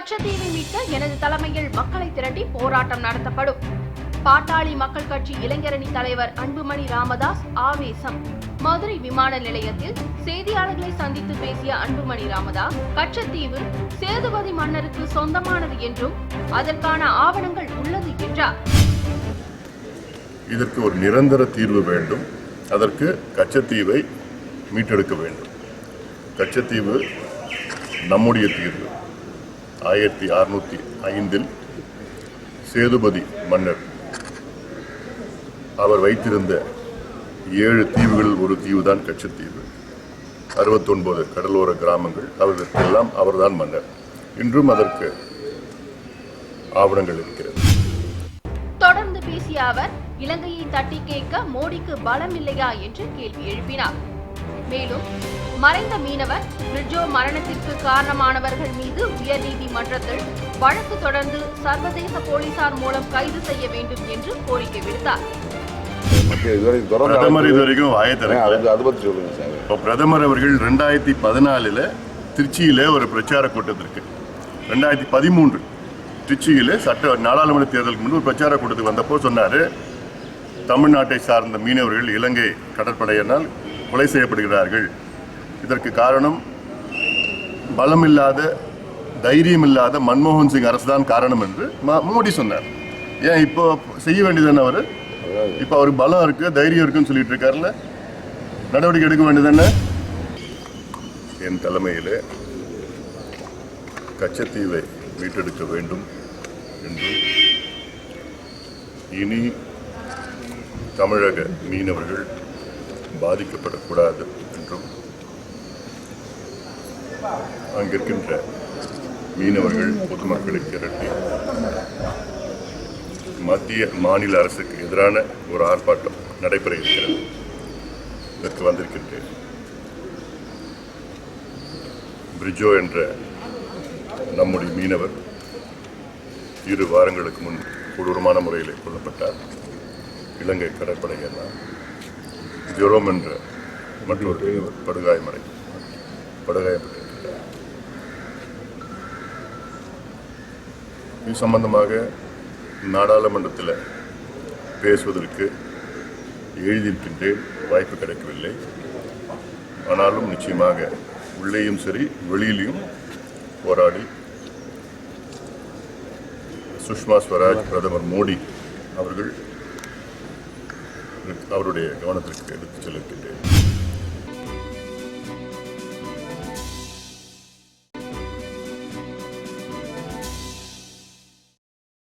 கச்சத்தீவை மீட்க எனது தலைமையில் மக்களை திரட்டி போராட்டம் நடத்தப்படும். பாட்டாளி மக்கள் கட்சி இளைஞரணி தலைவர் அன்புமணி ராமதாஸ் ஆவேசம். மதுரை விமான நிலையத்தில் செய்தியாளர்களை சந்தித்து பேசிய அன்புமணி ராமதாஸ் கச்சத்தீவு சேதுபதி மன்னருக்கு சொந்தமானது என்றும் அதற்கான ஆவணங்கள் உள்ளது என்றார். இதற்கு ஒரு நிரந்தர தீர்வு வேண்டும். அதற்கு கச்சத்தீவை மீட்டெடுக்க வேண்டும். கச்சத்தீவு நம்முடைய தீர்வு. ஆயிரத்தி அறுநூத்தி ஐந்தில் சேதுபதி மன்னர். அவர் வைத்திருந்த ஏழு தீவுகளில் ஒரு தீவு தான் கச்சத்தீவு அறுபத்தொன்பது கடலோர கிராமங்கள் அவர்களுக்கெல்லாம் அவர்தான் மன்னர். இன்றும் அதற்கு ஆவணங்கள் இருக்கிறது. தொடர்ந்து பேசிய அவர் இலங்கையை தட்டி கேட்க மோடிக்கு பலம் இல்லையா என்று கேள்வி எழுப்பினார். மேலும் மறைந்த மீனவர் பிரிட்ஜோ மரணத்திற்கு காரணமானவர்கள் மீது உயர்நீதிமன்றத்தில் வழக்கு தொடர்ந்து சர்வதேச போலீசார் மூலம் கைது செய்ய வேண்டும் என்று கோரிக்கை விடுத்தார். பிரதமர் இப்போ அவர்கள் ரெண்டாயிரத்தி பதினாலில் திருச்சியில் ஒரு பிரச்சார கூட்டத்திற்கு ரெண்டாயிரத்தி பதிமூன்று திருச்சியில் சட்ட நாடாளுமன்ற தேர்தலுக்கு முன்பு ஒரு பிரச்சார கூட்டத்துக்கு வந்தப்போ சொன்னார் தமிழ்நாட்டை சார்ந்த மீனவர்கள் இலங்கை கடற்படையினால் கொலை செய்யப்படுகிறார்கள். இதற்கு காரணம் பலமில்லாத தைரியம் இல்லாத மன்மோகன் சிங் அரசு தான் காரணம் என்று ம- மோடி சொன்னார். ஏன் இப்போ செய்ய வேண்டியதுன்னு அவர்? இப்போ அவருக்கு பலம் இருக்கு தைரியம் இருக்குன்னு சொல்லிட்டு இருக்காருல்ல. நடவடிக்கை எடுக்க வேண்டியது என் தலைமையில் கச்சத்தீவை மீட்டெடுக்க வேண்டும் என்று இனி தமிழக மீனவர்கள் பாதிக்கப்படக்கூடாது என்றும் அங்கிருக்கின்ற மீனவர்கள் பொதுமக்களை திரட்டி மத்திய மாநில அரசுக்கு எதிரான ஒரு ஆர்ப்பாட்டம் நடைபெற இருக்கிறது. இதற்கு வந்திருக்கின்றேன். பிரிஜோ என்ற நம்முடைய மீனவர் இரு வாரங்களுக்கு முன் கொடூரமான முறையில் கொல்லப்பட்டார். இலங்கை கடற்படையினால் ஜெரோம் என்ற மற்றொரு மீனவர் படுகாயமடை படுகாயப்பட்டிருக்கிறார் இது சம்பந்தமாக நாடாளுமன்றத்தில் பேசுவதற்கு எழுதியிருக்கின்றேன் வாய்ப்பு கிடைக்கவில்லை. ஆனாலும் நிச்சயமாக உள்ளேயும் சரி வெளியிலையும் போராடி சுஷ்மா ஸ்வராஜ் பிரதமர் மோடி அவர்கள் அவருடைய கவனத்திற்கு எடுத்துச் செல்லுகின்றேன்.